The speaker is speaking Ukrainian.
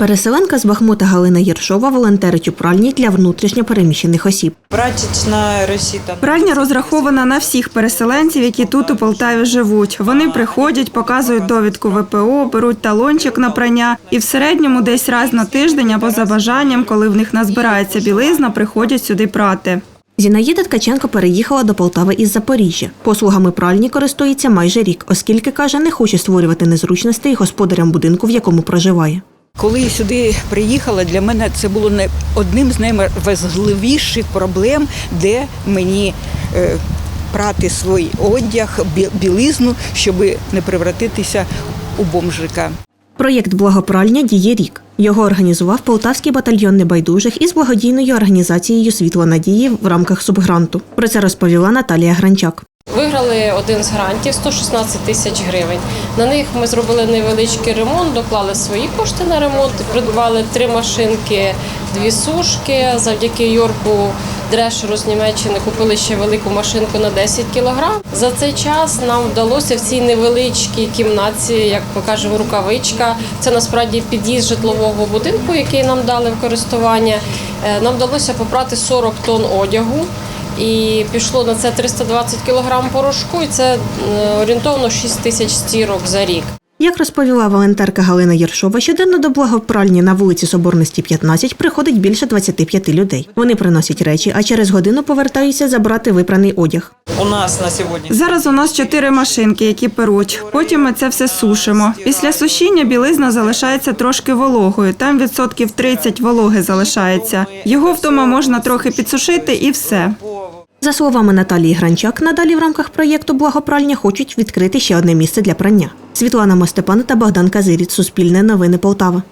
Переселенка з Бахмута Галина Єршова волонтерить у пральні для внутрішньо переміщених осіб. Пральня розрахована на всіх переселенців, які тут у Полтаві живуть. Вони приходять, показують довідку ВПО, беруть талончик на прання і в середньому десь раз на тиждень або за бажанням, коли в них назбирається білизна, приходять сюди прати. Зінаїда Ткаченко переїхала до Полтави із Запоріжжя. Послугами пральні користується майже рік, оскільки каже, не хоче створювати незручностей господарям будинку, в якому проживає. Коли я сюди приїхала, для мене це було не одним з найважливіших проблем, де мені е, прати свій одяг, білизну, щоб не превратитися у бомжика. Проєкт Благопральня діє рік. Його організував Полтавський батальйон небайдужих із благодійною організацією Світло надії в рамках субгранту. Про це розповіла Наталія Гранчак. Виграли один з грантів 116 тисяч гривень. На них ми зробили невеличкий ремонт, доклали свої кошти на ремонт, придбали три машинки, дві сушки. Завдяки Йорку Дрешеру з Німеччини купили ще велику машинку на 10 кілограм. За цей час нам вдалося в цій невеличкій кімнаті, як ми кажемо, рукавичка. Це насправді під'їзд житлового будинку, який нам дали в користування. Е, Нам вдалося попрати 40 тонн одягу. І пішло на це 320 кг порошку, і це е, орієнтовно 6 тисяч стірок за рік. Як розповіла волонтерка Галина Єршова, щоденно до благопральні на вулиці Соборності 15 приходить більше 25 людей. Вони приносять речі, а через годину повертаються забрати випраний одяг. У нас на сьогодні Зараз у нас чотири машинки, які перуть. Потім ми це все сушимо. Після сушіння білизна залишається трошки вологою. Там відсотків 30 вологи залишається. Його вдома можна трохи підсушити і все. За словами Наталії Гранчак, надалі в рамках проєкту Благопральня хочуть відкрити ще одне місце для прання. Світлана Мостепан та Богдан Казиріць. Суспільне новини Полтава.